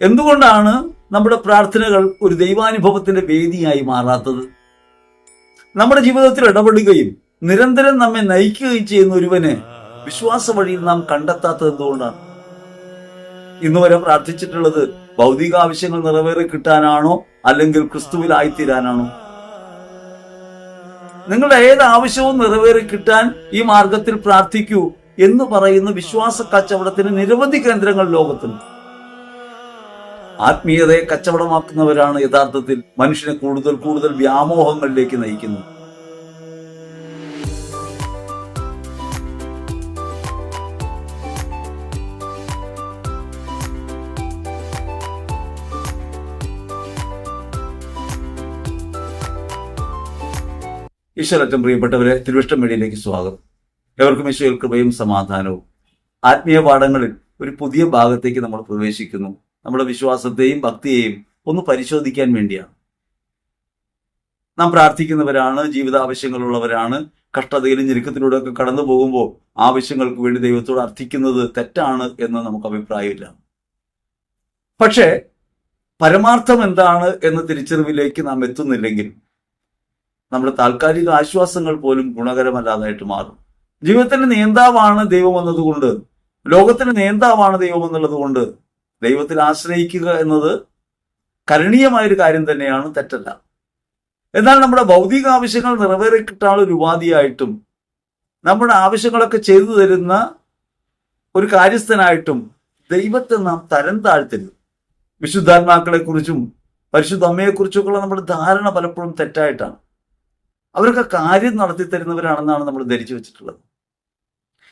എന്തുകൊണ്ടാണ് നമ്മുടെ പ്രാർത്ഥനകൾ ഒരു ദൈവാനുഭവത്തിന്റെ വേദിയായി മാറാത്തത്? നമ്മുടെ ജീവിതത്തിൽ ഇടപെടുകയും നിരന്തരം നമ്മെ നയിക്കുകയും ചെയ്യുന്ന ഒരുവനെ വിശ്വാസ വഴിയിൽ നാം കണ്ടെത്താത്തത് എന്തുകൊണ്ടാണ്? ഇന്ന് വരെ പ്രാർത്ഥിച്ചിട്ടുള്ളത് ഭൗതിക ആവശ്യങ്ങൾ നിറവേറി കിട്ടാനാണോ അല്ലെങ്കിൽ ക്രിസ്തുവിലായിത്തീരാനാണോ നിങ്ങളുടെ ഏത് ആവശ്യവും നിറവേറി കിട്ടാൻ ഈ മാർഗത്തിൽ പ്രാർത്ഥിക്കൂ എന്ന് പറയുന്ന വിശ്വാസ കച്ചവടത്തിന് നിരവധി കേന്ദ്രങ്ങൾ ലോകത്തുണ്ട്. ആത്മീയതയെ കച്ചവടമാക്കുന്നവരാണ് യഥാർത്ഥത്തിൽ മനുഷ്യനെ കൂടുതൽ കൂടുതൽ വ്യാമോഹങ്ങളിലേക്ക് നയിക്കുന്നത്. ഈശ്വരറ്റം പ്രിയപ്പെട്ടവരെ തിരുവിഷ്ടം മീഡിയയിലേക്ക് സ്വാഗതം. എവർക്കും ഈശ്വര കൃപയും സമാധാനവും. ആത്മീയ പാഠങ്ങളിൽ ഒരു പുതിയ ഭാഗത്തേക്ക് നമ്മൾ പ്രവേശിക്കുന്നു. നമ്മുടെ വിശ്വാസത്തെയും ഭക്തിയെയും ഒന്ന് പരിശോധിക്കാൻ വേണ്ടിയാണ്. നാം പ്രാർത്ഥിക്കുന്നവരാണ് ജീവിതാവശ്യങ്ങളുള്ളവരാണ്. കഷ്ടതയിലും ഞെരുക്കത്തിലൂടെ ഒക്കെ കടന്നു പോകുമ്പോൾ ആവശ്യങ്ങൾക്ക് വേണ്ടി ദൈവത്തോട് അർത്ഥിക്കുന്നത് തെറ്റാണ് എന്ന് നമുക്ക് അഭിപ്രായമില്ല. പക്ഷേ പരമാർത്ഥം എന്താണ് എന്ന തിരിച്ചറിവിലേക്ക് നാം എത്തുന്നില്ലെങ്കിൽ നമ്മുടെ താൽക്കാലിക ആശ്വാസങ്ങൾ പോലും ഗുണകരമല്ലാതായിട്ട് മാറും. ജീവിതത്തിന്റെ നേതാവാണ് ദൈവം എന്നതുകൊണ്ട് ലോകത്തിന്റെ നേതാവാണ് ദൈവം എന്നുള്ളത് കൊണ്ട് ദൈവത്തിൽ ആശ്രയിക്കുക എന്നത് കരണീയമായൊരു കാര്യം തന്നെയാണ് തെറ്റല്ല. എന്നാൽ നമ്മുടെ ഭൗതിക ആവശ്യങ്ങൾ ഒരു ഉപാധിയായിട്ടും നമ്മുടെ ആവശ്യങ്ങളൊക്കെ ചെയ്തു തരുന്ന ഒരു കാര്യസ്ഥനായിട്ടും ദൈവത്തെ നാം തരം താഴ്ത്തരുത്. വിശുദ്ധാത്മാക്കളെ കുറിച്ചും പരിശുദ്ധ അമ്മയെക്കുറിച്ചൊക്കെയുള്ള നമ്മുടെ ധാരണ പലപ്പോഴും തെറ്റായിട്ടാണ്. അവരൊക്കെ കാര്യം നടത്തി തരുന്നവരാണെന്നാണ് നമ്മൾ ധരിച്ചു വെച്ചിട്ടുള്ളത്.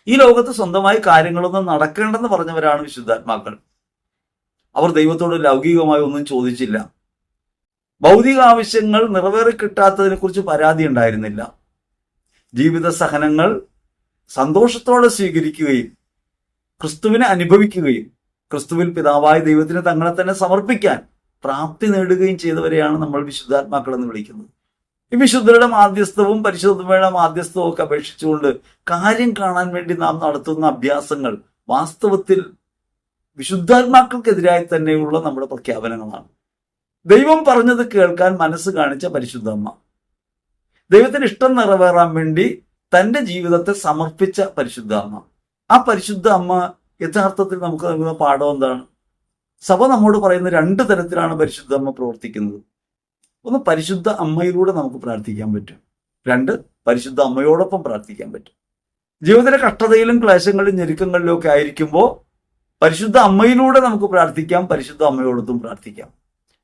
ഈ ലോകത്ത് സ്വന്തമായി കാര്യങ്ങളൊന്നും നടക്കേണ്ടെന്ന് പറഞ്ഞവരാണ് വിശുദ്ധാത്മാക്കൾ. അവർ ദൈവത്തോട് ലൗകികമായി ഒന്നും ചോദിച്ചില്ല. ഭൗതിക ആവശ്യങ്ങൾ നിറവേറി കിട്ടാത്തതിനെ കുറിച്ച് പരാതി ഉണ്ടായിരുന്നില്ല. ജീവിത സഹനങ്ങൾ സന്തോഷത്തോടെ സ്വീകരിക്കുകയും ക്രിസ്തുവിനെ അനുഭവിക്കുകയും ക്രിസ്തുവിൽ പിതാവായ ദൈവത്തിന് തങ്ങളെ തന്നെ സമർപ്പിക്കാൻ പ്രാപ്തി നേടുകയും ചെയ്തവരെയാണ് നമ്മൾ വിശുദ്ധാത്മാക്കൾ എന്ന് വിളിക്കുന്നത്. ഈ വിശുദ്ധരുടെ മാധ്യസ്ഥവും പരിശുദ്ധയുടെ മാധ്യസ്ഥവും ഒക്കെ അപേക്ഷിച്ചുകൊണ്ട് കാര്യം കാണാൻ വേണ്ടി നാം നടത്തുന്ന അഭ്യാസങ്ങൾ വാസ്തവത്തിൽ വിശുദ്ധാത്മാക്കൾക്കെതിരായി തന്നെയുള്ള നമ്മുടെ പ്രഖ്യാപനങ്ങളാണ്. ദൈവം പറഞ്ഞത് കേൾക്കാൻ മനസ്സ് കാണിച്ച പരിശുദ്ധമ്മ. ദൈവത്തിന് ഇഷ്ടം നിറവേറാൻ വേണ്ടി തന്റെ ജീവിതത്തെ സമർപ്പിച്ച പരിശുദ്ധ അമ്മ ആ പരിശുദ്ധ അമ്മ യഥാർത്ഥത്തിൽ നമുക്ക് നൽകുന്ന പാഠം എന്താണ്? സഭ നമ്മോട് പറയുന്ന രണ്ട് തരത്തിലാണ് പരിശുദ്ധ അമ്മ പ്രവർത്തിക്കുന്നത്. ഒന്ന് പരിശുദ്ധ അമ്മയിലൂടെ നമുക്ക് പ്രാർത്ഥിക്കാൻ പറ്റും. രണ്ട് പരിശുദ്ധ അമ്മയോടൊപ്പം പ്രാർത്ഥിക്കാൻ പറ്റും. ജീവിതത്തിലെ കഷ്ടതയിലും ക്ലേശങ്ങളിലും ഞെരുക്കങ്ങളിലും ഒക്കെ ആയിരിക്കുമ്പോൾ പരിശുദ്ധ അമ്മയിലൂടെ നമുക്ക് പ്രാർത്ഥിക്കാം പരിശുദ്ധ അമ്മയോടൊത്തും പ്രാർത്ഥിക്കാം.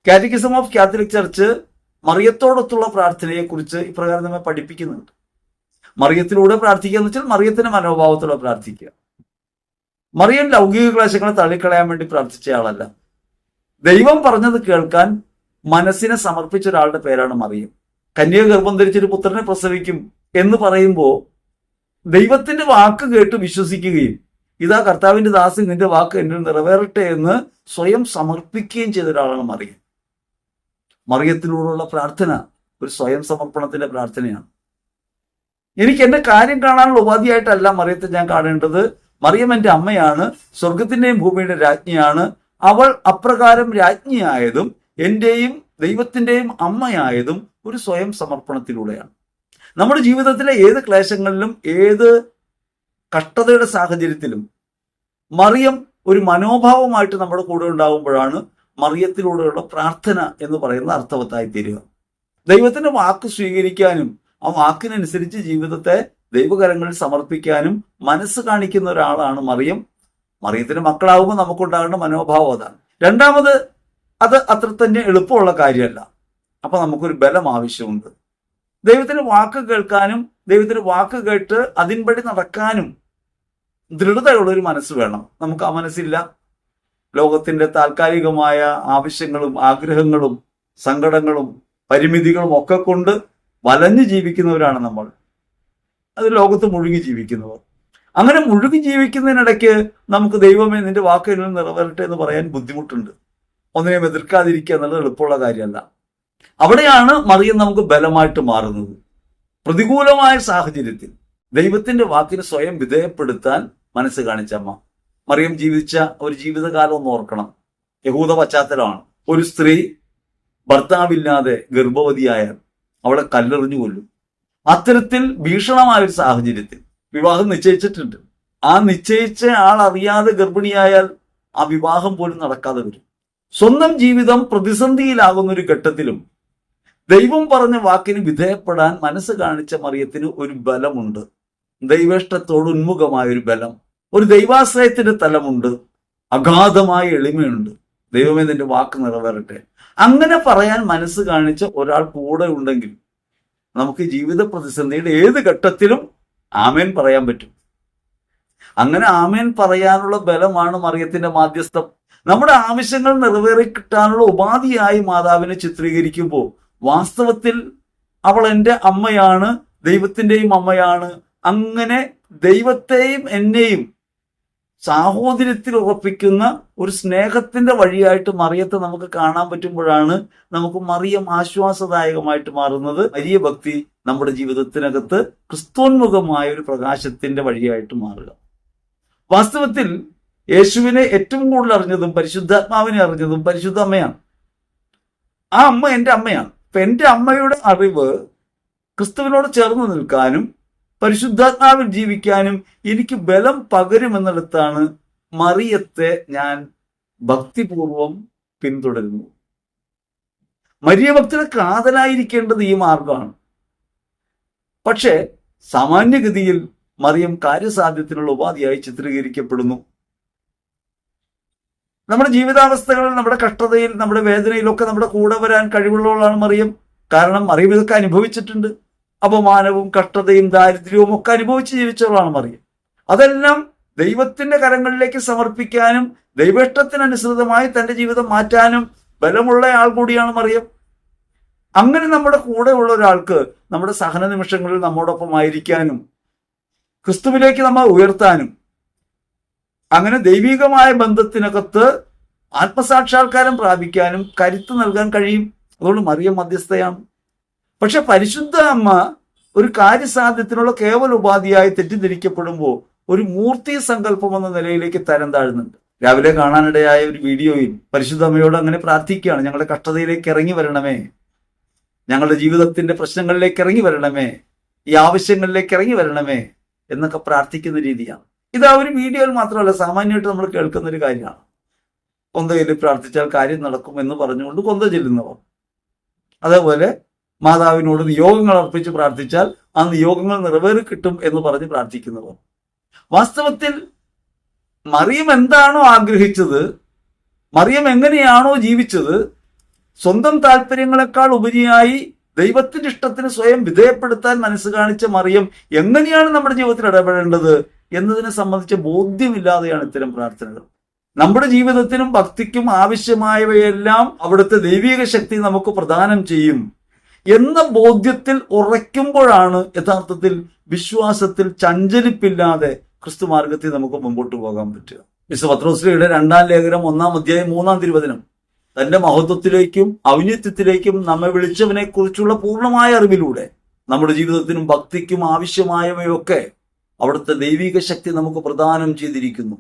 കാറ്റഗിസം ഓഫ് കാത്തലിക് ചർച്ച് മറിയത്തോടൊത്തുള്ള പ്രാർത്ഥനയെക്കുറിച്ച് ഇപ്രകാരം നമ്മെ പഠിപ്പിക്കുന്നുണ്ട്. മറിയത്തിലൂടെ പ്രാർത്ഥിക്കുക എന്ന് വെച്ചാൽ മറിയത്തിന്റെ മനോഭാവത്തോടെ പ്രാർത്ഥിക്കുക. മറിയൻ ലൗകിക ക്ലേശങ്ങളെ തള്ളിക്കളയാൻ വേണ്ടി പ്രാർത്ഥിച്ച ആളല്ല. ദൈവം പറഞ്ഞത് കേൾക്കാൻ മനസ്സിനെ സമർപ്പിച്ച ഒരാളുടെ പേരാണ് മറിയം. കന്യക ഗർഭം ധരിച്ചൊരു പുത്രനെ പ്രസവിക്കും എന്ന് പറയുമ്പോൾ ദൈവത്തിന്റെ വാക്ക് കേട്ട് വിശ്വസിക്കുകയും ഇതാ കർത്താവിന്റെ ദാസി നിന്റെ വാക്ക് എന്നെ നിറവേറട്ടെ എന്ന് സ്വയം സമർപ്പിക്കുകയും ചെയ്ത ഒരാളാണ് മറിയം. മറിയത്തിലൂടെയുള്ള പ്രാർത്ഥന ഒരു സ്വയം സമർപ്പണത്തിന്റെ പ്രാർത്ഥനയാണ്. എനിക്ക് എന്റെ കാര്യം കാണാനുള്ള ഉപാധിയായിട്ടല്ല മറിയത്തെ ഞാൻ കാണേണ്ടത്. മറിയം എന്റെ അമ്മയാണ് സ്വർഗത്തിന്റെയും ഭൂമിയുടെ രാജ്ഞിയാണ്. അവൾ അപ്രകാരം രാജ്ഞിയായതും എന്റെയും ദൈവത്തിന്റെയും അമ്മയായതും ഒരു സ്വയം സമർപ്പണത്തിലൂടെയാണ്. നമ്മുടെ ജീവിതത്തിലെ ഏത് ക്ലേശങ്ങളിലും ഏത് കഷ്ടതയുടെ സാഹചര്യത്തിലും മറിയം ഒരു മനോഭാവമായിട്ട് നമ്മുടെ കൂടെ ഉണ്ടാകുമ്പോഴാണ് മറിയത്തിലൂടെയുള്ള പ്രാർത്ഥന എന്ന് പറയുന്ന അർത്ഥവത്തായി തീരുക. ദൈവത്തിന്റെ വാക്ക് സ്വീകരിക്കാനും ആ വാക്കിനനുസരിച്ച് ജീവിതത്തെ ദൈവകരങ്ങളിൽ സമർപ്പിക്കാനും മനസ്സ് കാണിക്കുന്ന ഒരാളാണ് മറിയം. മറിയത്തിന്റെ മക്കളാകുമ്പോൾ നമുക്കുണ്ടാകേണ്ട മനോഭാവം അതാണ്. രണ്ടാമത് അത് അത്ര തന്നെ എളുപ്പമുള്ള കാര്യമല്ല. അപ്പൊ നമുക്കൊരു ബലം ആവശ്യമുണ്ട്. ദൈവത്തിന്റെ വാക്ക് കേൾക്കാനും ദൈവത്തിന്റെ വാക്ക് കേട്ട് അതിൻപടി നടക്കാനും ദൃഢതയുള്ള ഒരു മനസ്സ് വേണം. നമുക്ക് ആ മനസ്സില്ല. ലോകത്തിന്റെ താൽക്കാലികമായ ആവശ്യങ്ങളും ആഗ്രഹങ്ങളും സങ്കടങ്ങളും പരിമിതികളും ഒക്കെ കൊണ്ട് വലഞ്ഞു ജീവിക്കുന്നവരാണ് നമ്മൾ. അത് ലോകത്ത് മുഴുകി ജീവിക്കുന്നവർ. അങ്ങനെ മുഴുകി ജീവിക്കുന്നതിനിടയ്ക്ക് നമുക്ക് ദൈവമേ നിന്റെ വാക്കുകളിൽ നിറവേറട്ടെ എന്ന് പറയാൻ ബുദ്ധിമുട്ടുണ്ട്. ഒന്നിനെയും എതിർക്കാതിരിക്കുക എന്നുള്ളത് എളുപ്പമുള്ള കാര്യമല്ല. അവിടെയാണ് മറിയം നമുക്ക് ബലമായിട്ട് മാറുന്നത്. പ്രതികൂലമായ സാഹചര്യത്തിൽ ദൈവത്തിന്റെ വാക്കിന് സ്വയം വിധേയപ്പെടുത്താൻ മനസ്സ് കാണിച്ച അമ്മ. മറിയം ജീവിച്ച ഒരു ജീവിതകാലം ഒന്ന് ഓർക്കണം. യഹൂദ പശ്ചാത്തലമാണ്. ഒരു സ്ത്രീ ഭർത്താവില്ലാതെ ഗർഭവതിയായാൽ അവളെ കല്ലെറിഞ്ഞു കൊല്ലും. അത്തരത്തിൽ ഭീഷണമായ ഒരു സാഹചര്യത്തിൽ വിവാഹം നിശ്ചയിച്ചിട്ടുണ്ട്. ആ നിശ്ചയിച്ച ആൾ അറിയാതെ ഗർഭിണിയായാൽ ആ വിവാഹം പോലും നടക്കാതെ വരും. സ്വന്തം ജീവിതം പ്രതിസന്ധിയിലാകുന്ന ഒരു ഘട്ടത്തിലും ദൈവം പറഞ്ഞ വാക്കിന് വിധേയപ്പെടാൻ മനസ്സ് കാണിച്ച മറിയത്തിന് ഒരു ബലമുണ്ട്. ദൈവേഷ്ടത്തോട് ഉന്മുഖമായ ഒരു ബലം. ഒരു ദൈവാശ്രയത്തിന്റെ തലമുണ്ട്. അഗാധമായ എളിമയുണ്ട്. ദൈവമേ നിന്റെ വാക്ക് നിറവേറട്ടെ. അങ്ങനെ പറയാൻ മനസ്സ് കാണിച്ച ഒരാൾ കൂടെ ഉണ്ടെങ്കിൽ നമുക്ക് ജീവിത പ്രതിസന്ധിയുടെ ഏത് ഘട്ടത്തിലും ആമേൻ പറയാൻ പറ്റും. അങ്ങനെ ആമേൻ പറയാനുള്ള ബലമാണ് മറിയത്തിന്റെ മാധ്യസ്ഥം. നമ്മുടെ ആവശ്യങ്ങൾ നിറവേറി കിട്ടാനുള്ള ഉപാധിയായി മാതാവിനെ ചിത്രീകരിക്കുമ്പോൾ വാസ്തവത്തിൽ അവൾ എന്റെ അമ്മയാണ് ദൈവത്തിന്റെയും അമ്മയാണ് അങ്ങനെ ദൈവത്തെയും എന്നെയും സാഹോദര്യത്തിൽ ഉറപ്പിക്കുന്ന ഒരു സ്നേഹത്തിന്റെ വഴിയായിട്ട് മറിയത്തെ നമുക്ക് കാണാൻ പറ്റുമ്പോഴാണ് നമുക്ക് മറിയം ആശ്വാസദായകമായിട്ട് മാറുന്നത്. വലിയ ഭക്തി നമ്മുടെ ജീവിതത്തിനകത്ത് ക്രിസ്തോന്മുഖമായ ഒരു പ്രകാശത്തിന്റെ വഴിയായിട്ട് മാറുക. വാസ്തവത്തിൽ യേശുവിനെ ഏറ്റവും കൂടുതൽ അറിഞ്ഞതും പരിശുദ്ധാത്മാവിനെ അറിഞ്ഞതും പരിശുദ്ധ അമ്മയാണ്. ആ അമ്മ എന്റെ അമ്മയാണ്. അപ്പൊ എന്റെ അമ്മയുടെ അറിവ് ക്രിസ്തുവിനോട് ചേർന്ന് നിൽക്കാനും പരിശുദ്ധാത്മാവിൽ ജീവിക്കാനും എനിക്ക് ബലം പകരുമെന്നിടത്താണ് മറിയത്തെ ഞാൻ ഭക്തിപൂർവം പിന്തുടരുന്നു. മരിയ ഭക്തരെ കാതലായിരിക്കേണ്ടത് ഈ മാർഗമാണ്. പക്ഷേ സാമാന്യഗതിയിൽ മറിയം കാര്യസാധ്യത്തിനുള്ള ഉപാധിയായി ചിത്രീകരിക്കപ്പെടുന്നു. നമ്മുടെ ജീവിതാവസ്ഥകളിൽ നമ്മുടെ കഷ്ടതയിൽ നമ്മുടെ വേദനയിലൊക്കെ നമ്മുടെ കൂടെ വരാൻ കഴിവുള്ളവളാണ് മറിയം. കാരണം മറിയം ഇതൊക്കെ അനുഭവിച്ചിട്ടുണ്ട്. അപമാനവും കഷ്ടതയും ദാരിദ്ര്യവും ഒക്കെ അനുഭവിച്ച് ജീവിച്ചവളാണ് മറിയം. അതെല്ലാം ദൈവത്തിന്റെ കരങ്ങളിലേക്ക് സമർപ്പിക്കാനും ദൈവേഷ്ടത്തിനനുസൃതമായി തന്റെ ജീവിതം മാറ്റാനും ബലമുള്ള ആൾ കൂടിയാണ് മറിയം. അങ്ങനെ നമ്മുടെ കൂടെ ഉള്ള ഒരാൾക്ക് നമ്മുടെ സഹന നിമിഷങ്ങളിൽ നമ്മോടൊപ്പം ആയിരിക്കാനും ക്രിസ്തുവിലേക്ക് നമ്മൾ ഉയർത്താനും അങ്ങനെ ദൈവികമായ ബന്ധത്തിനകത്ത് ആത്മസാക്ഷാത്കാരം പ്രാപിക്കാനും കരുത്ത് നൽകാൻ കഴിയും. അതുകൊണ്ട് മറിയം മധ്യസ്ഥയാണ്. പക്ഷെ പരിശുദ്ധ അമ്മ ഒരു കാര്യസാധ്യത്തിനുള്ള കേവല ഉപാധിയായി തെറ്റിദ്ധരിക്കപ്പെടുമ്പോൾ ഒരു മൂർത്തി സങ്കല്പം എന്ന നിലയിലേക്ക് തരം താഴുന്നുണ്ട്. രാവിലെ കാണാനിടയായ ഒരു വീഡിയോയിൽ പരിശുദ്ധ അമ്മയോട് അങ്ങനെ പ്രാർത്ഥിക്കുകയാണ്. ഞങ്ങളുടെ കഷ്ടതയിലേക്ക് ഇറങ്ങി വരണമേ. ഞങ്ങളുടെ ജീവിതത്തിന്റെ പ്രശ്നങ്ങളിലേക്ക് ഇറങ്ങി വരണമേ. ഈ ആവശ്യങ്ങളിലേക്ക് ഇറങ്ങി വരണമേ എന്നൊക്കെ പ്രാർത്ഥിക്കുന്ന രീതിയാണ്. ഇത് ആ ഒരു വീഡിയോയിൽ മാത്രമല്ല സാമാന്യമായിട്ട് നമ്മൾ കേൾക്കുന്ന ഒരു കാര്യമാണ്. കൊന്തയിൽ പ്രാർത്ഥിച്ചാൽ കാര്യം നടക്കും എന്ന് പറഞ്ഞുകൊണ്ട് കൊന്ത ചെല്ലുന്നവർ. അതേപോലെ മാതാവിനോട് നിയോഗങ്ങൾ അർപ്പിച്ച് പ്രാർത്ഥിച്ചാൽ ആ നിയോഗങ്ങൾ നിറവേറി കിട്ടും എന്ന് പറഞ്ഞ് പ്രാർത്ഥിക്കുന്നവർ. വാസ്തവത്തിൽ മറിയം എന്താണോ ആഗ്രഹിച്ചത് മറിയം എങ്ങനെയാണോ ജീവിച്ചത് സ്വന്തം താല്പര്യങ്ങളെക്കാൾ ഉപരിയായി ദൈവത്തിന്റെ ഇഷ്ടത്തിന് സ്വയം വിധേയപ്പെടുത്താൻ മനസ്സ് കാണിച്ച മറിയം എങ്ങനെയാണ് നമ്മുടെ ജീവിതത്തിൽ ഇടപെടേണ്ടത് എന്നതിനെ സംബന്ധിച്ച ബോധ്യമില്ലാതെയാണ് ഇത്തരം പ്രാർത്ഥനകൾ. നമ്മുടെ ജീവിതത്തിനും ഭക്തിക്കും ആവശ്യമായവയെല്ലാം അവിടുത്തെ ദൈവിക ശക്തി നമുക്ക് പ്രദാനം ചെയ്യും. എന്ന ബോധ്യത്തിൽ ഉറയ്ക്കുമ്പോഴാണ് യഥാർത്ഥത്തിൽ വിശ്വാസത്തിൽ ചഞ്ചലിപ്പില്ലാതെ ക്രിസ്തു മാർഗത്തിൽ നമുക്ക് മുമ്പോട്ട് പോകാൻ പറ്റുക. മിസ് പത്രോസ്ലിയുടെ രണ്ടാം ലേഖനം ഒന്നാം അധ്യായം മൂന്നാം തിരുവചനം. തന്റെ മഹത്വത്തിലേക്കും ഔന്നിത്യത്തിലേക്കും നമ്മെ വിളിച്ചവനെ കുറിച്ചുള്ള പൂർണമായ അറിവിലൂടെ നമ്മുടെ ജീവിതത്തിനും ഭക്തിക്കും ആവശ്യമായവയൊക്കെ അവിടുത്തെ ദൈവിക ശക്തി നമുക്ക് പ്രദാനം ചെയ്തിരിക്കുന്നു.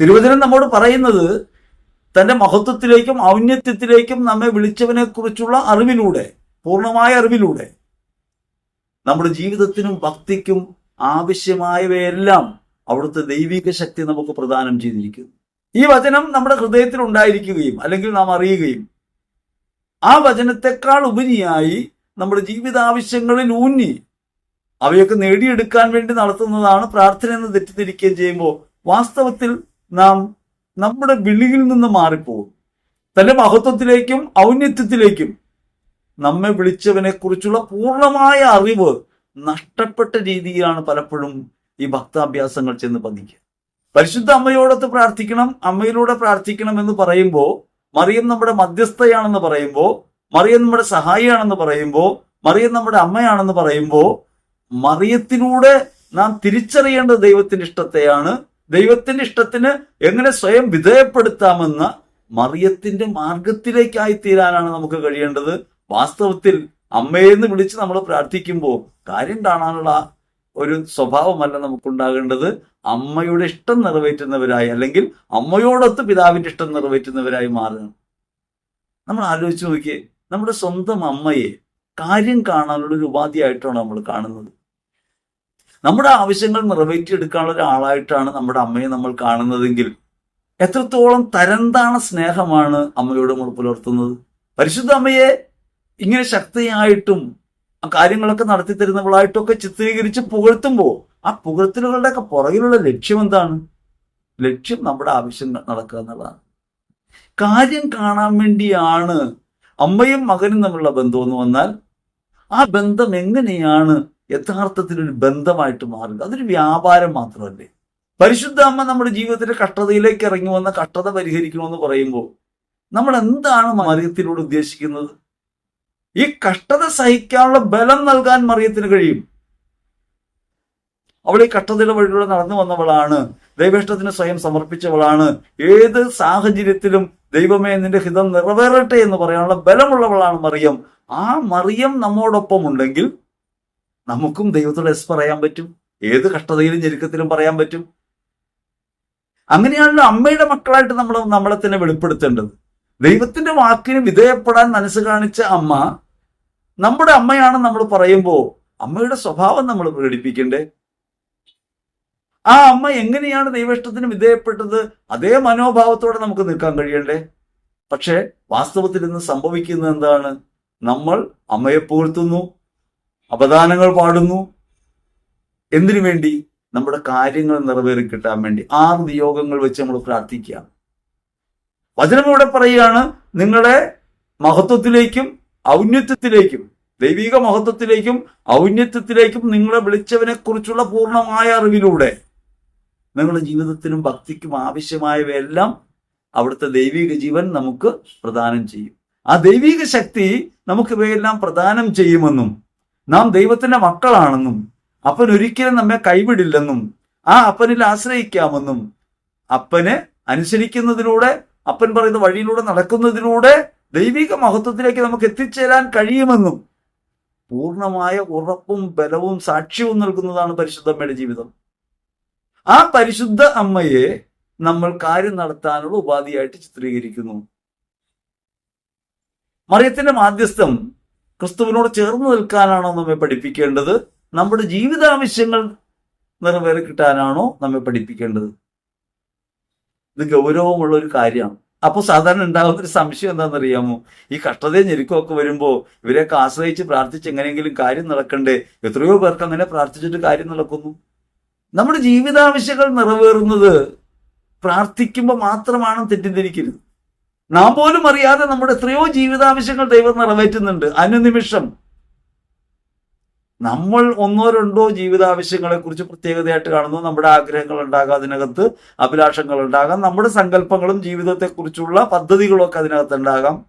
തിരുവചനം നമ്മോട് പറയുന്നത് തന്റെ മഹത്വത്തിലേക്കും ഔന്നത്യത്തിലേക്കും നമ്മെ വിളിച്ചവനെ കുറിച്ചുള്ള അറിവിലൂടെ പൂർണമായ അറിവിലൂടെ നമ്മുടെ ജീവിതത്തിനും ഭക്തിക്കും ആവശ്യമായവയെല്ലാം അവിടുത്തെ ദൈവിക ശക്തി നമുക്ക് പ്രദാനം ചെയ്തിരിക്കുന്നു. ഈ വചനം നമ്മുടെ ഹൃദയത്തിൽ ഉണ്ടായിരിക്കുകയും അല്ലെങ്കിൽ നാം അറിയുകയും ആ വചനത്തെക്കാൾ ഉപരിയായി നമ്മുടെ ജീവിതാവശ്യങ്ങളിൽ ഊന്നി അവയൊക്കെ നേടിയെടുക്കാൻ വേണ്ടി നടത്തുന്നതാണ് പ്രാർത്ഥന എന്ന് തെറ്റിദ്ധരിക്കുകയും ചെയ്യുമ്പോൾ വാസ്തവത്തിൽ നാം നമ്മുടെ വിളിയിൽ നിന്ന് മാറിപ്പോകും. തന്റെ മഹത്വത്തിലേക്കും ഔന്നത്യത്തിലേക്കും നമ്മെ വിളിച്ചവനെ കുറിച്ചുള്ള പൂർണമായ അറിവ് നഷ്ടപ്പെട്ട രീതിയിലാണ് പലപ്പോഴും ഈ ഭക്താഭ്യാസങ്ങൾ ചെന്ന് പതിക്കുക. പരിശുദ്ധ അമ്മയോടൊത്ത് പ്രാർത്ഥിക്കണം അമ്മയിലൂടെ പ്രാർത്ഥിക്കണം എന്ന് പറയുമ്പോൾ മറിയം നമ്മുടെ മധ്യസ്ഥയാണെന്ന് പറയുമ്പോൾ മറിയം നമ്മുടെ സഹായിയാണെന്ന് പറയുമ്പോൾ മറിയം നമ്മുടെ അമ്മയാണെന്ന് പറയുമ്പോൾ മറിയത്തിലൂടെ നാം തിരിച്ചറിയേണ്ടത് ദൈവത്തിന്റെ ഇഷ്ടത്തെയാണ്. ദൈവത്തിന്റെ ഇഷ്ടത്തിന് എങ്ങനെ സ്വയം വിധേയപ്പെടുത്താമെന്ന മറിയത്തിന്റെ മാർഗത്തിലേക്കായി തീരാനാണ് നമുക്ക് കഴിയേണ്ടത്. വാസ്തവത്തിൽ അമ്മയെന്ന് വിളിച്ച് നമ്മൾ പ്രാർത്ഥിക്കുമ്പോൾ കാര്യം കാണാനുള്ള ഒരു സ്വഭാവമല്ല നമുക്കുണ്ടാകേണ്ടത്. അമ്മയുടെ ഇഷ്ടം നിറവേറ്റുന്നവരായി അല്ലെങ്കിൽ അമ്മയോടൊത്ത് പിതാവിന്റെ ഇഷ്ടം നിറവേറ്റുന്നവരായി മാറണം നമ്മൾ ആലോചിച്ച് നോക്കിയേ നമ്മുടെ സ്വന്തം അമ്മയെ കാര്യം കാണാനുള്ള ഒരു ഉപാധിയായിട്ടാണ് നമ്മൾ കാണുന്നത്. നമ്മുടെ ആവശ്യങ്ങൾ നിറവേറ്റിയെടുക്കാനുള്ള ഒരാളായിട്ടാണ് നമ്മുടെ അമ്മയെ നമ്മൾ കാണുന്നതെങ്കിൽ എത്രത്തോളം തരംതാണ സ്നേഹമാണ് അമ്മയോട് നമ്മൾ പുലർത്തുന്നത്? പരിശുദ്ധ അമ്മയെ ഇങ്ങനെ ശക്തിയായിട്ടും കാര്യങ്ങളൊക്കെ നടത്തി തരുന്നവളായിട്ടൊക്കെ ചിത്രീകരിച്ച് പുകഴ്ത്തുമ്പോൾ ആ പുകഴ്ത്തലുകളുടെയൊക്കെ പുറകിലുള്ള ലക്ഷ്യം എന്താണ്? ലക്ഷ്യം നമ്മുടെ ആവശ്യങ്ങൾ നടക്കുക എന്നുള്ളതാണ്. കാര്യം കാണാൻ വേണ്ടിയാണ് അമ്മയും മകനും തമ്മിലുള്ള ബന്ധം എന്ന് വന്നാൽ ആ ബന്ധം എങ്ങനെയാണ് യഥാർത്ഥത്തിൽ ഒരു ബന്ധമായിട്ട് മാറുന്നത്? അതൊരു വ്യാപാരം മാത്രമല്ലേ? പരിശുദ്ധ അമ്മ നമ്മുടെ ജീവിതത്തിലെ കഷ്ടതയിലേക്ക് ഇറങ്ങി വന്ന കഷ്ടത പരിഹരിക്കണമെന്ന് പറയുമ്പോൾ നമ്മൾ എന്താണ് മാർഗത്തിലൂടെ ഉദ്ദേശിക്കുന്നത്? ഈ കഷ്ടത സഹിക്കാനുള്ള ബലം നൽകാൻ മറിയത്തിന് കഴിയും. അവൾ ഈ കഷ്ടതയുടെ വഴിയിലൂടെ നടന്നു വന്നവളാണ്. ദൈവേഷ്ടത്തിന് സ്വയം സമർപ്പിച്ചവളാണ്. ഏത് സാഹചര്യത്തിലും ദൈവമേ നിന്റെ ഹിതം നിറവേറട്ടെ എന്ന് പറയാനുള്ള ബലമുള്ളവളാണ് മറിയം. ആ മറിയം നമ്മോടൊപ്പം ഉണ്ടെങ്കിൽ നമുക്കും ദൈവത്തോട് എസ് പറയാൻ പറ്റും. ഏത് കഷ്ടതയിലും ഞെരുക്കത്തിലും പറയാൻ പറ്റും. അങ്ങനെയാണല്ലോ അമ്മയുടെ മക്കളായിട്ട് നമ്മൾ നമ്മളെ തന്നെ വെളിപ്പെടുത്തേണ്ടത്. ദൈവത്തിന്റെ വാക്കിന് വിധേയപ്പെടാൻ മനസ്സ് കാണിച്ച അമ്മ നമ്മുടെ അമ്മയാണ് നമ്മൾ പറയുമ്പോൾ അമ്മയുടെ സ്വഭാവം നമ്മൾ പ്രകടിപ്പിക്കണ്ടേ? ആ അമ്മ എങ്ങനെയാണ് ദൈവേഷ്ടത്തിന് വിധേയപ്പെട്ടത്? അതേ മനോഭാവത്തോടെ നമുക്ക് നിൽക്കാൻ കഴിയണ്ടേ? പക്ഷേ വാസ്തവത്തിൽ ഇന്ന് സംഭവിക്കുന്നത് എന്താണ്? നമ്മൾ അമ്മയെ പുകഴ്ത്തുന്നു അപദാനങ്ങൾ പാടുന്നു. എന്തിനു വേണ്ടി? നമ്മുടെ കാര്യങ്ങൾ നിറവേറി കിട്ടാൻ വേണ്ടി. ആറ് നിയോഗങ്ങൾ വെച്ച് നമ്മൾ പ്രാർത്ഥിക്കുക വചനം ഇവിടെ പറയുകയാണ് നിങ്ങളുടെ മഹത്വത്തിലേക്കും ഔന്നത്യത്തിലേക്കും ദൈവിക മഹത്വത്തിലേക്കും ഔന്നത്യത്തിലേക്കും നിങ്ങളെ വിളിച്ചവനെ കുറിച്ചുള്ള പൂർണമായ അറിവിലൂടെ നിങ്ങളുടെ ജീവിതത്തിനും ഭക്തിക്കും ആവശ്യമായവയെല്ലാം അവിടുത്തെ ദൈവിക ജീവൻ നമുക്ക് പ്രദാനം ചെയ്യും. ആ ദൈവിക ശക്തി നമുക്ക് ഇവയെല്ലാം പ്രദാനം ചെയ്യുമെന്നും നാം ദൈവത്തിന്റെ മക്കളാണെന്നും അപ്പൻ ഒരിക്കലും നമ്മെ കൈവിടില്ലെന്നും ആ അപ്പനിൽ ആശ്രയിക്കാമെന്നും അപ്പനെ അനുസരിക്കുന്നതിലൂടെ അപ്പൻ പറയുന്ന വഴിയിലൂടെ നടക്കുന്നതിലൂടെ ദൈവിക മഹത്വത്തിലേക്ക് നമുക്ക് എത്തിച്ചേരാൻ കഴിയുമെന്നും പൂർണമായ ഉറപ്പും ബലവും സാക്ഷ്യവും നൽകുന്നതാണ് പരിശുദ്ധമ്മയുടെ ജീവിതം. ആ പരിശുദ്ധ അമ്മയെ നമ്മൾ കാര്യം നടത്താനുള്ള ഉപാധിയായിട്ട് ചിത്രീകരിക്കുന്നു. മറിയത്തിന്റെ മാധ്യസ്ഥം ക്രിസ്തുവിനോട് ചേർന്ന് നിൽക്കാനാണോ നമ്മെ പഠിപ്പിക്കേണ്ടത്? നമ്മുടെ ജീവിതാവശ്യങ്ങൾ നിറവേറി കിട്ടാനാണോ നമ്മെ പഠിപ്പിക്കേണ്ടത്? ഇത് ഗൗരവമുള്ള ഒരു കാര്യമാണ്. അപ്പോൾ സാധാരണ ഉണ്ടാകുന്ന ഒരു സംശയം എന്താണെന്നറിയാമോ? ഈ കഷ്ടതയും ഞെരുക്കമൊക്കെ വരുമ്പോൾ ഇവരെയൊക്കെ ആശ്രയിച്ച് പ്രാർത്ഥിച്ച് എങ്ങനെയെങ്കിലും കാര്യം നടക്കണ്ടേ? എത്രയോ പേർക്ക് അങ്ങനെ പ്രാർത്ഥിച്ചിട്ട് കാര്യം നടക്കുന്നു. നമ്മുടെ ജീവിതാവശ്യങ്ങൾ നിറവേറുന്നത് പ്രാർത്ഥിക്കുമ്പോൾ മാത്രമാണ് തെറ്റിദ്ധരിക്കരുത്. നാം പോലും അറിയാതെ നമ്മുടെ എത്രയോ ജീവിതാവശ്യങ്ങൾ ദൈവം നിറവേറ്റുന്നുണ്ട്. അനുനിമിഷം. നമ്മൾ ഒന്നോ രണ്ടോ ജീവിതാവശ്യങ്ങളെ കുറിച്ച് പ്രത്യേകതയായിട്ട് കാണുന്നു. നമ്മുടെ ആഗ്രഹങ്ങൾ ഉണ്ടാകാം അതിനകത്ത് അഭിലാഷങ്ങൾ ഉണ്ടാകാം. നമ്മുടെ സങ്കല്പങ്ങളും ജീവിതത്തെക്കുറിച്ചുള്ള പദ്ധതികളൊക്കെ അതിനകത്ത് ഉണ്ടാകാം.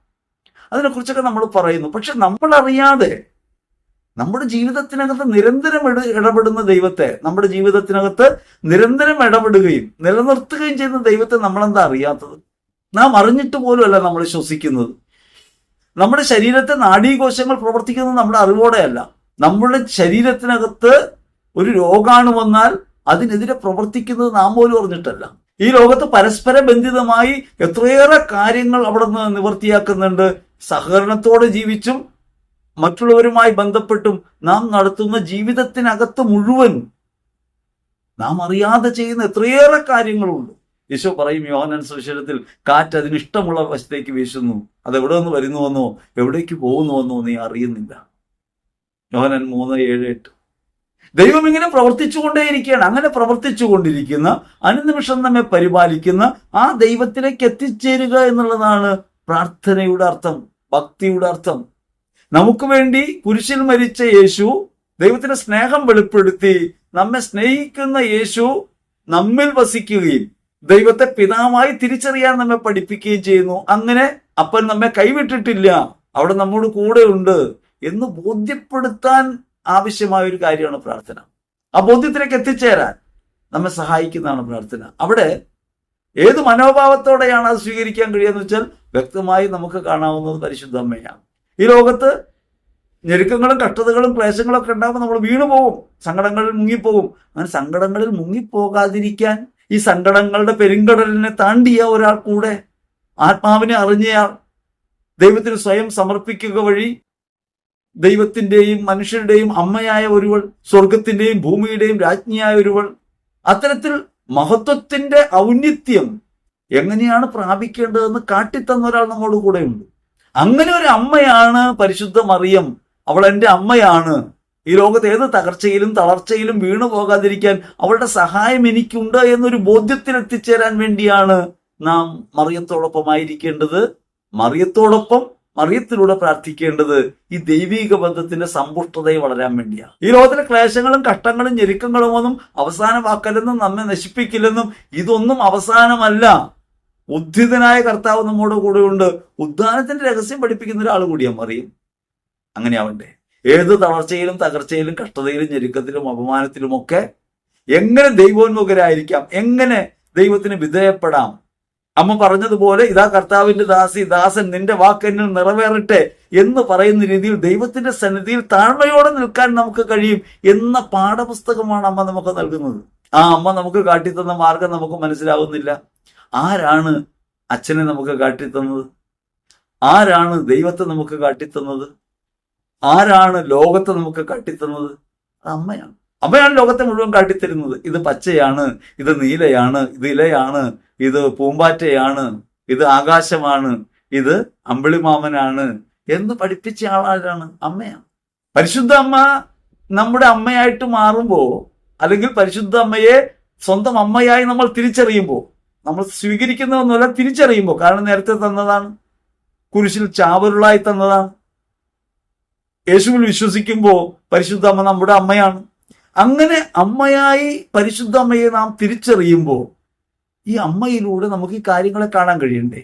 അതിനെക്കുറിച്ചൊക്കെ നമ്മൾ പറയുന്നു. പക്ഷെ നമ്മൾ അറിയാതെ നമ്മുടെ ജീവിതത്തിനകത്ത് നിരന്തരം ഇട ഇടപെടുന്ന ദൈവത്തെ നമ്മുടെ ജീവിതത്തിനകത്ത് നിരന്തരം ഇടപെടുകയും നിലനിർത്തുകയും ചെയ്യുന്ന ദൈവത്തെ നമ്മൾ എന്താ അറിയാത്തത്? നാം അറിഞ്ഞിട്ട് പോലുമല്ല നമ്മൾ ശ്വസിക്കുന്നത്. നമ്മുടെ ശരീരത്തെ നാഡീകോശങ്ങൾ പ്രവർത്തിക്കുന്നത് നമ്മുടെ അറിവോടെയല്ല. നമ്മുടെ ശരീരത്തിനകത്ത് ഒരു രോഗാണു വന്നാൽ അതിനെതിരെ പ്രവർത്തിക്കുന്നത് നാം പോലും അറിഞ്ഞിട്ടല്ല. ഈ ലോകത്ത് പരസ്പര ബന്ധിതമായി എത്രയേറെ കാര്യങ്ങൾ അവിടെ നിന്ന് നിവർത്തിയാക്കുന്നുണ്ട്. സഹകരണത്തോടെ ജീവിച്ചും മറ്റുള്ളവരുമായി ബന്ധപ്പെട്ടും നാം നടത്തുന്ന ജീവിതത്തിനകത്ത് മുഴുവൻ നാം അറിയാതെ ചെയ്യുന്ന എത്രയേറെ കാര്യങ്ങളുണ്ട്. യേശോ പറയും യോഹനൻ സുവിശേഷത്തിൽ കാറ്റ് അതിന് ഇഷ്ടമുള്ള വശത്തേക്ക് വീശുന്നു. അത് എവിടെ നിന്ന് വരുന്നുവെന്നോ എവിടേക്ക് പോകുന്നുവെന്നോ നീ അറിയുന്നില്ല. യോഹനൻ മൂന്ന് ഏഴ് എട്ട്. ദൈവം ഇങ്ങനെ പ്രവർത്തിച്ചുകൊണ്ടേയിരിക്കുകയാണ്. അങ്ങനെ പ്രവർത്തിച്ചുകൊണ്ടിരിക്കുന്ന അനുനിമിഷം നമ്മെ പരിപാലിക്കുന്ന ആ ദൈവത്തിലേക്ക് എത്തിച്ചേരുക എന്നുള്ളതാണ് പ്രാർത്ഥനയുടെ അർത്ഥം ഭക്തിയുടെ അർത്ഥം. നമുക്ക് വേണ്ടി കുരിശിൽ മരിച്ച യേശു ദൈവത്തിന്റെ സ്നേഹം വെളിപ്പെടുത്തി നമ്മെ സ്നേഹിക്കുന്ന യേശു നമ്മിൽ വസിക്കുകയും ദൈവത്തെ പിതാവായി തിരിച്ചറിയാൻ നമ്മെ പഠിപ്പിക്കുകയും ചെയ്യുന്നു. അങ്ങനെ അപ്പൻ നമ്മെ കൈവിട്ടിട്ടില്ല. അവിടെ നമ്മോട് കൂടെ ഉണ്ട് എന്ന് ബോധ്യപ്പെടുത്താൻ ആവശ്യമായ ഒരു കാര്യമാണ് പ്രാർത്ഥന. ആ ബോധ്യത്തിലേക്ക് എത്തിച്ചേരാൻ നമ്മെ സഹായിക്കുന്നതാണ് പ്രാർത്ഥന. അവിടെ ഏത് മനോഭാവത്തോടെയാണ് അത് സ്വീകരിക്കാൻ കഴിയുക വെച്ചാൽ വ്യക്തമായി നമുക്ക് കാണാവുന്നത് പരിശുദ്ധ അമ്മയാണ്. ഈ ലോകത്ത് ഞെരുക്കങ്ങളും കഷ്ടതകളും ക്ലേശങ്ങളും ഒക്കെ ഉണ്ടാകുമ്പോൾ നമ്മൾ വീണു പോകും. സങ്കടങ്ങളിൽ മുങ്ങിപ്പോകും. അങ്ങനെ സങ്കടങ്ങളിൽ മുങ്ങിപ്പോകാതിരിക്കാൻ ഈ സങ്കടങ്ങളുടെ പെരുങ്കടലിനെ താണ്ടിയ ഒരാൾ കൂടെ ആത്മാവിനെ അറിഞ്ഞയാൾ ദൈവത്തിന് സ്വയം സമർപ്പിക്കുക വഴി ദൈവത്തിന്റെയും മനുഷ്യരുടെയും അമ്മയായ ഒരുവൾ സ്വർഗത്തിന്റെയും ഭൂമിയുടെയും രാജ്ഞിയായ ഒരുവൾ. അത്തരത്തിൽ മഹത്വത്തിന്റെ ഔന്നിത്യം എങ്ങനെയാണ് പ്രാപിക്കേണ്ടതെന്ന് കാട്ടിത്തന്ന ഒരാൾ നമ്മോട് കൂടെയുണ്ട്. അങ്ങനെ ഒരു അമ്മയാണ് പരിശുദ്ധ മറിയം. അവൾ എന്റെ അമ്മയാണ്. ഈ ലോകത്ത് ഏത് തകർച്ചയിലും തളർച്ചയിലും വീണു പോകാതിരിക്കാൻ അവളുടെ സഹായം എനിക്കുണ്ട് എന്നൊരു ബോധ്യത്തിൽ എത്തിച്ചേരാൻ വേണ്ടിയാണ് നാം മറിയത്തോടൊപ്പം ആയിരിക്കേണ്ടത് മറിയത്തോടൊപ്പം മറിയത്തിലൂടെ പ്രാർത്ഥിക്കേണ്ടത് ഈ ദൈവിക ബന്ധത്തിന്റെ സമ്പുഷ്ടതയെ വളരാൻ വേണ്ടിയാണ്. ഈ ലോകത്തിലെ ക്ലേശങ്ങളും കഷ്ടങ്ങളും ഞെരുക്കങ്ങളും ഒന്നും അവസാനമാക്കലെന്നും നമ്മെ നശിപ്പിക്കില്ലെന്നും ഇതൊന്നും അവസാനമല്ല. ഉദ്ധിതനായ കർത്താവ് നമ്മുടെ കൂടെയുണ്ട്. ഉദ്ധാനത്തിന്റെ രഹസ്യം പഠിപ്പിക്കുന്ന ഒരാൾ കൂടിയാ മറിയും അങ്ങനെയാവണ്ടേ. ഏത് തളർച്ചയിലും തകർച്ചയിലും കഷ്ടതയിലും ഞെരുക്കത്തിലും അപമാനത്തിലുമൊക്കെ എങ്ങനെ ദൈവോന്മുഖരായിരിക്കാം? എങ്ങനെ ദൈവത്തിന് വിധേയപ്പെടാം? അമ്മ പറഞ്ഞതുപോലെ ഇതാ കർത്താവിന്റെ ദാസി ദാസൻ നിന്റെ വാക്കെന്നിൽ നിറവേറട്ടെ എന്ന് പറയുന്ന രീതിയിൽ ദൈവത്തിന്റെ സന്നിധിയിൽ താഴ്മയോടെ നിൽക്കാൻ നമുക്ക് കഴിയും എന്ന പാഠപുസ്തകമാണ് അമ്മ നമുക്ക് നൽകുന്നത്. ആ അമ്മ നമുക്ക് കാട്ടിത്തന്ന മാർഗം നമുക്ക് മനസ്സിലാവുന്നില്ല. ആരാണ് അച്ഛനെ നമുക്ക് കാട്ടിത്തന്നത്? ആരാണ് ദൈവത്തെ നമുക്ക് കാട്ടിത്തന്നത്? ആരാണ് ലോകത്തെ നമുക്ക് കാട്ടിത്തന്നത്? അമ്മയാണ്. അമ്മയാണ് ലോകത്തെ മുഴുവൻ കാട്ടിത്തരുന്നത്. ഇത് പച്ചയാണ് ഇത് നീലയാണ് ഇത് ഇലയാണ് ഇത് പൂമ്പാറ്റയാണ് ഇത് ആകാശമാണ് ഇത് അമ്പിളിമാമനാണ് എന്ന് പഠിപ്പിച്ച ആളാരാണ്? അമ്മയാണ്. പരിശുദ്ധ അമ്മ നമ്മുടെ അമ്മയായിട്ട് മാറുമ്പോൾ അല്ലെങ്കിൽ പരിശുദ്ധ അമ്മയെ സ്വന്തം അമ്മയായി നമ്മൾ തിരിച്ചറിയുമ്പോൾ നമ്മൾ സ്വീകരിക്കുന്നതെന്നല്ല തിരിച്ചറിയുമ്പോൾ കാരണം നേരത്തെ തന്നതാണ്. കുരിശിൽ ചാവരുളായി തന്നതാണ്. യേശുവിൽ വിശ്വസിക്കുമ്പോൾ പരിശുദ്ധ അമ്മ നമ്മുടെ അമ്മയാണ്. അങ്ങനെ അമ്മയായി പരിശുദ്ധ അമ്മയെ നാം തിരിച്ചറിയുമ്പോൾ ഈ അമ്മയിലൂടെ നമുക്ക് ഈ കാര്യങ്ങളെ കാണാൻ കഴിയണ്ടേ?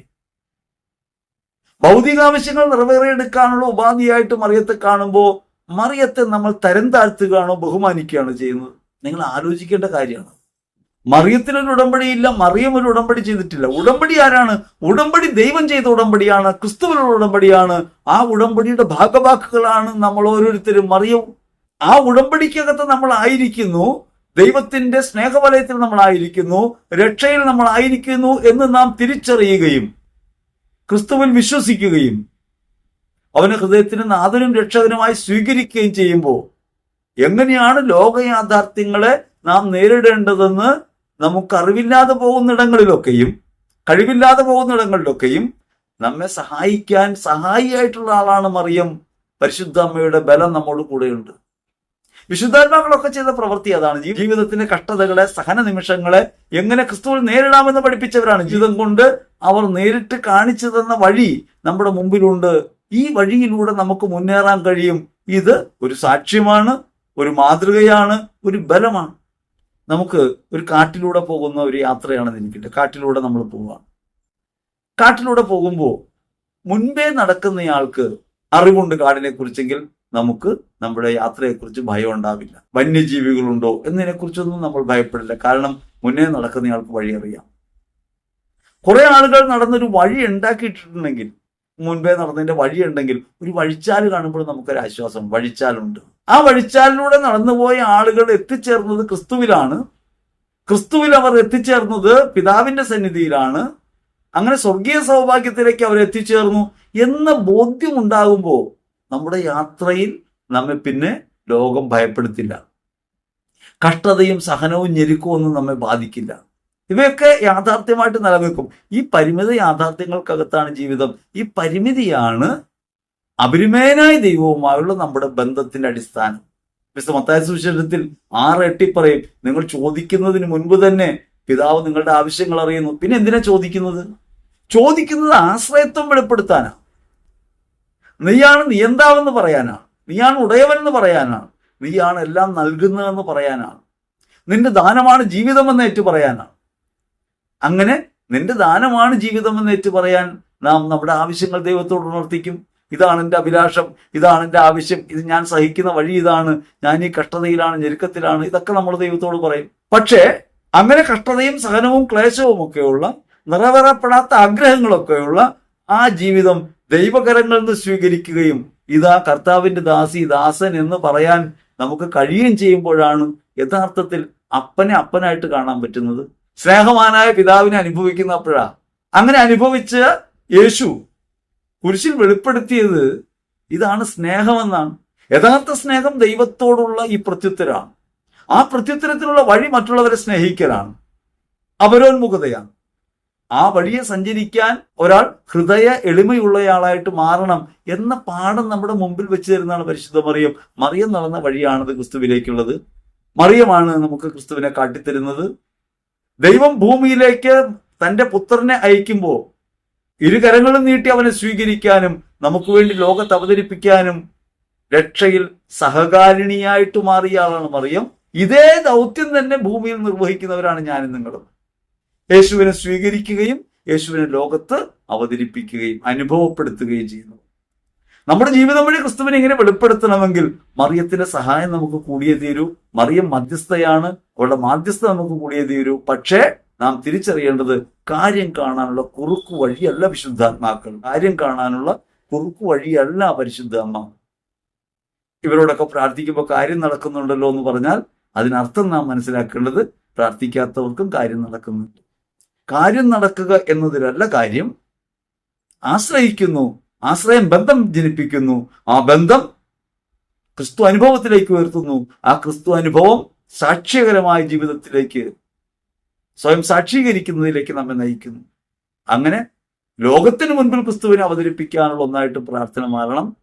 ഭൗതികാവശ്യങ്ങൾ നിറവേറിയെടുക്കാനുള്ള ഉപാധിയായിട്ട് മറിയത്തെ കാണുമ്പോൾ മറിയത്തെ നമ്മൾ തരം താഴ്ത്തുകയാണോ ബഹുമാനിക്കുകയാണോ ചെയ്യുന്നത്? നിങ്ങൾ ആലോചിക്കേണ്ട കാര്യമാണ്. മറിയത്തിനൊരു ഉടമ്പടിയില്ല മറിയം ഒരു ഉടമ്പടി ചെയ്തിട്ടില്ല. ഉടമ്പടി ആരാണ്? ഉടമ്പടി ദൈവം ചെയ്ത ഉടമ്പടിയാണ് ക്രിസ്തുവിനുള്ള ഉടമ്പടിയാണ്. ആ ഉടമ്പടിയുടെ ഭാഗവാക്കുകളാണ് നമ്മൾ ഓരോരുത്തരും. മറിയവും ആ ഉടമ്പടിക്കകത്ത് നമ്മൾ ആയിരിക്കുന്നു. ദൈവത്തിന്റെ സ്നേഹവലയത്തിൽ നമ്മളായിരിക്കുന്നു രക്ഷയിൽ നമ്മളായിരിക്കുന്നു എന്ന് നാം തിരിച്ചറിയുകയും ക്രിസ്തുവിൽ വിശ്വസിക്കുകയും അവനെ ഹൃദയത്തിന് നാഥനും രക്ഷകനുമായി സ്വീകരിക്കുകയും ചെയ്യുമ്പോൾ എങ്ങനെയാണ് ലോകയാഥാർത്ഥ്യങ്ങളെ നാം നേരിടേണ്ടതെന്ന് നമുക്ക് അറിവില്ലാതെ പോകുന്നിടങ്ങളിലൊക്കെയും കഴിവില്ലാതെ പോകുന്നിടങ്ങളിലൊക്കെയും നമ്മെ സഹായിക്കാൻ സഹായിയായിട്ടുള്ള ആളാണ് മറിയം. പരിശുദ്ധ അമ്മയുടെ ബലം നമ്മോട് കൂടെയുണ്ട്. വിശുദ്ധാത്മാക്കളൊക്കെ ചെയ്ത പ്രവൃത്തി അതാണ്. ജീവിതത്തിന്റെ കഷ്ടതകളെ സഹന നിമിഷങ്ങളെ എങ്ങനെ ക്രിസ്തുവിൽ നേരിടാമെന്ന് പഠിപ്പിച്ചവരാണ്. ജീവിതം കൊണ്ട് അവർ നേരിട്ട് കാണിച്ചു തന്ന വഴി നമ്മുടെ മുമ്പിലുണ്ട്. ഈ വഴിയിലൂടെ നമുക്ക് മുന്നേറാൻ കഴിയും. ഇത് ഒരു സാക്ഷ്യമാണ് ഒരു മാതൃകയാണ് ഒരു ബലമാണ്. നമുക്ക് ഒരു കാട്ടിലൂടെ പോകുന്ന ഒരു യാത്രയാണെന്ന് എനിക്കുണ്ട് കാട്ടിലൂടെ നമ്മൾ പോവാം കാട്ടിലൂടെ പോകുമ്പോൾ മുൻപേ നടക്കുന്നയാൾക്ക് അറിവുണ്ട് കാടിനെ കുറിച്ചെങ്കിൽ നമുക്ക് നമ്മുടെ യാത്രയെക്കുറിച്ച് ഭയം ഉണ്ടാവില്ല വന്യജീവികളുണ്ടോ എന്നതിനെക്കുറിച്ചൊന്നും നമ്മൾ ഭയപ്പെടില്ല. കാരണം മുന്നേ നടക്കുന്നയാൾക്ക് വഴി അറിയാം കുറെ ആളുകൾ നടന്നൊരു വഴി ഉണ്ടാക്കിയിട്ടുണ്ടെങ്കിൽ മുൻപേ നടന്നതിന്റെ വഴി ഉണ്ടെങ്കിൽ ഒരു വഴിച്ചാൽ കാണുമ്പോൾ നമുക്കൊരു ആശ്വാസം വഴിച്ചാലുണ്ട്. ആ വഴിച്ചാലിലൂടെ നടന്നുപോയ ആളുകൾ എത്തിച്ചേർന്നത് ക്രിസ്തുവിലാണ്. ക്രിസ്തുവിൽ അവർ എത്തിച്ചേർന്നത് പിതാവിന്റെ സന്നിധിയിലാണ്. അങ്ങനെ സ്വർഗീയ സൗഭാഗ്യത്തിലേക്ക് അവർ എത്തിച്ചേർന്നു എന്ന ബോധ്യം ഉണ്ടാകുമ്പോൾ നമ്മുടെ യാത്രയിൽ നമ്മെ പിന്നെ ലോകം ഭയപ്പെടുത്തില്ല. കഷ്ടതയും സഹനവും ഞെരുക്കവും ഒന്നും നമ്മെ ബാധിക്കില്ല. ഇവയൊക്കെ യാഥാർത്ഥ്യമായിട്ട് നിലനിൽക്കും. ഈ പരിമിത യാഥാർത്ഥ്യങ്ങൾക്കകത്താണ് ജീവിതം. ഈ പരിമിതിയാണ് അപരിമേനായ ദൈവവുമായുള്ള നമ്മുടെ ബന്ധത്തിന്റെ അടിസ്ഥാനം. മിസ്റ്റർ മത്തായ സുവിശേഷത്തിൽ ആറ് എട്ടി പറയും നിങ്ങൾ ചോദിക്കുന്നതിന് മുൻപ് തന്നെ പിതാവ് നിങ്ങളുടെ ആവശ്യങ്ങൾ അറിയുന്നു. പിന്നെ എന്തിനാ ചോദിക്കുന്നത്? ചോദിക്കുന്നത് ആശ്രയത്വം വെളിപ്പെടുത്താനാണ് നീയാണ് നിയന്താവെന്ന് പറയാനാണ് നീയാണ് ഉടയവനെന്ന് പറയാനാണ് നീയാണ് എല്ലാം നൽകുന്നതെന്ന് പറയാനാണ് നിന്റെ ദാനമാണ് ജീവിതമെന്ന് ഏറ്റു പറയാനാണ് അങ്ങനെ നിന്റെ ദാനമാണ് ജീവിതമെന്ന് ഏറ്റു പറയാൻ നാം നമ്മുടെ ആവശ്യങ്ങൾ ദൈവത്തോട് ഉണർത്തിക്കും. ഇതാണ് എന്റെ അഭിലാഷം ഇതാണ് എന്റെ ആവശ്യം. ഇത് ഞാൻ സഹിക്കുന്ന വഴി ഇതാണ്. ഞാൻ ഈ കഷ്ടതയിലാണ് ഞെരുക്കത്തിലാണ്. ഇതൊക്കെ നമ്മൾ ദൈവത്തോട് പറയും. പക്ഷേ അങ്ങനെ കഷ്ടതയും സഹനവും ക്ലേശവും ഒക്കെയുള്ള നിറവേറപ്പെടാത്ത ആഗ്രഹങ്ങളൊക്കെയുള്ള ആ ജീവിതം ദൈവകരങ്ങളിൽ നിന്ന് സ്വീകരിക്കുകയും ഇതാ കർത്താവിന്റെ ദാസി ദാസൻ എന്ന് പറയാൻ നമുക്ക് കഴിയുകയും ചെയ്യുമ്പോഴാണ് യഥാർത്ഥത്തിൽ അപ്പനെ അപ്പനായിട്ട് കാണാൻ പറ്റുന്നത്. സ്നേഹവാനായ പിതാവിനെ അനുഭവിക്കുന്ന അപ്പോഴാ അങ്ങനെ അനുഭവിച്ച യേശു കുരിശിൽ വെളിപ്പെടുത്തിയത് ഇതാണ് സ്നേഹമെന്നാണ്. യഥാർത്ഥ സ്നേഹം ദൈവത്തോടുള്ള ഈ പ്രത്യുത്തരമാണ് ആ പ്രത്യുത്തരത്തിലുള്ള വഴി മറ്റുള്ളവരെ സ്നേഹിക്കലാണ്. അപരോന്മുഖതയാണ്. ആ വഴിയെ സഞ്ചരിക്കാൻ ഒരാൾ ഹൃദയ എളിമയുള്ളയാളായിട്ട് മാറണം എന്ന പാഠം നമ്മുടെ മുമ്പിൽ വെച്ച് തരുന്നതാണ് പരിശുദ്ധ മറിയം. മറിയം നടന്ന വഴിയാണത് ക്രിസ്തുവിലേക്കുള്ളത്. മറിയമാണ് നമുക്ക് ക്രിസ്തുവിനെ കാട്ടിത്തരുന്നത്. ദൈവം ഭൂമിയിലേക്ക് തന്റെ പുത്രനെ അയക്കുമ്പോൾ ഇരുകരങ്ങളും നീട്ടി അവനെ സ്വീകരിക്കാനും നമുക്ക് വേണ്ടി ലോകത്ത് അവതരിപ്പിക്കാനും രക്ഷയിൽ സഹകാരിണിയായിട്ട് മാറിയ ആളാണ് മറിയം. ഇതേ ദൗത്യം തന്നെ ഭൂമിയിൽ നിർവഹിക്കുന്നവരാണ് ഞാനും നിങ്ങളും. യേശുവിനെ സ്വീകരിക്കുകയും യേശുവിനെ ലോകത്ത് അവതരിപ്പിക്കുകയും അനുഭവപ്പെടുത്തുകയും ചെയ്യുന്നു. നമ്മുടെ ജീവിതം വഴി ക്രിസ്തുവിനെ ഇങ്ങനെ വെളിപ്പെടുത്തണമെങ്കിൽ മറിയത്തിന്റെ സഹായം നമുക്ക് കൂടിയേ തീരൂ. മറിയം മധ്യസ്ഥയാണ്. അവളുടെ മാധ്യസ്ഥ നമുക്ക് കൂടിയേ തീരൂ. പക്ഷേ നാം തിരിച്ചറിയേണ്ടത് കാര്യം കാണാനുള്ള കുറുക്കു വഴിയല്ല വിശുദ്ധാത്മാക്കൾ. കാര്യം കാണാനുള്ള കുറുക്കു വഴിയല്ല പരിശുദ്ധ അമ്മ. ഇവരോടൊക്കെ പ്രാർത്ഥിക്കുമ്പോൾ കാര്യം നടക്കുന്നുണ്ടല്ലോ എന്ന് പറഞ്ഞാൽ അതിനർത്ഥം നാം മനസ്സിലാക്കേണ്ടത് പ്രാർത്ഥിക്കാത്തവർക്കും കാര്യം നടക്കുന്നുണ്ട്. കാര്യം നടക്കുക എന്നതിലല്ല കാര്യം. ആശ്രയിക്കുന്നു ആശ്രയം ബന്ധം ജനിപ്പിക്കുന്നു. ആ ബന്ധം ക്രിസ്തു അനുഭവത്തിലേക്ക് ഉയർത്തുന്നു. ആ ക്രിസ്തു അനുഭവം സാക്ഷ്യകരമായ ജീവിതത്തിലേക്ക് സ്വയം സാക്ഷീകരിക്കുന്നതിലേക്ക് നമ്മെ നയിക്കുന്നു. അങ്ങനെ ലോകത്തിന് മുൻപിൽ ക്രിസ്തുവിനെ അവതരിപ്പിക്കാനുള്ള ഒന്നായിട്ട് പ്രാർത്ഥന മാറണം.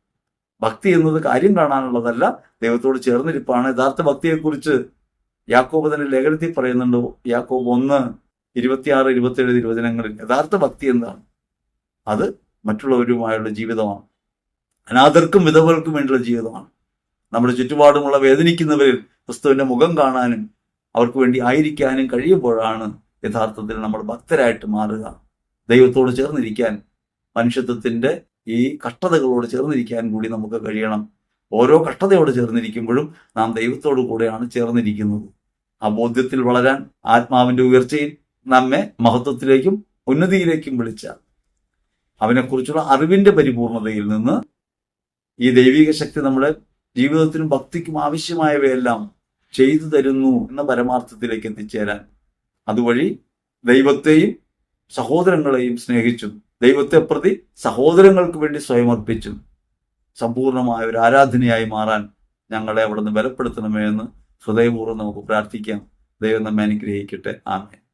ഭക്തി എന്നത് കാര്യം കാണാനുള്ളതല്ല. ദൈവത്തോട് ചേർന്നിരിപ്പാണ്. യഥാർത്ഥ ഭക്തിയെക്കുറിച്ച് യാക്കോബ് തന്നെ ലേഖനത്തിൽ പറയുന്നുണ്ട്. യാക്കോബ് ഒന്ന് ഇരുപത്തിയാറ് ഇരുപത്തിയേഴ് തിരുവചനങ്ങളിൽ യഥാർത്ഥ ഭക്തി എന്താണ്? അത് മറ്റുള്ളവരുമായുള്ള ജീവിതമാണ്. അനാഥർക്കും വിധവർക്കും വേണ്ടിയുള്ള ജീവിതമാണ്. നമ്മുടെ ചുറ്റുപാടുമുള്ള വേദനിക്കുന്നവരിൽ ക്രിസ്തുവിന്റെ മുഖം കാണാനും അവർക്ക് വേണ്ടി ആയിരിക്കാനും കഴിയുമ്പോഴാണ് യഥാർത്ഥത്തിൽ നമ്മൾ ഭക്തരായിട്ട് മാറുക. ദൈവത്തോട് ചേർന്നിരിക്കാൻ മനുഷ്യത്വത്തിന്റെ ഈ കഷ്ടതകളോട് ചേർന്നിരിക്കാൻ കൂടി നമുക്ക് കഴിയണം. ഓരോ കഷ്ടതയോട് ചേർന്നിരിക്കുമ്പോഴും നാം ദൈവത്തോടു കൂടെയാണ് ചേർന്നിരിക്കുന്നത്. ആ ബോധ്യത്തിൽ വളരാൻ ആത്മാവിന്റെ ഉയർച്ചയിൽ നമ്മെ മഹത്വത്തിലേക്കും ഉന്നതിയിലേക്കും വിളിച്ച അവനെക്കുറിച്ചുള്ള അറിവിന്റെ പരിപൂർണതയിൽ നിന്ന് ഈ ദൈവിക ശക്തി നമ്മുടെ ജീവിതത്തിനും ഭക്തിക്കും ആവശ്യമായവയെല്ലാം ചെയ്തു തരുന്നു എന്ന പരമാർത്ഥത്തിലേക്ക് എത്തിച്ചേരാൻ അതുവഴി ദൈവത്തെയും സഹോദരങ്ങളെയും സ്നേഹിച്ചും ദൈവത്തെ പ്രതി സഹോദരങ്ങൾക്ക് വേണ്ടി സ്വയം അർപ്പിച്ചും സമ്പൂർണമായ ഒരു ആരാധനയായി മാറാൻ ഞങ്ങളെ അവിടെ നിന്ന് ബലപ്പെടുത്തണമേ എന്ന് ഹൃദയപൂർവം നമുക്ക് പ്രാർത്ഥിക്കാം. ദൈവം നമ്മെ അനുഗ്രഹിക്കട്ടെ. ആമേ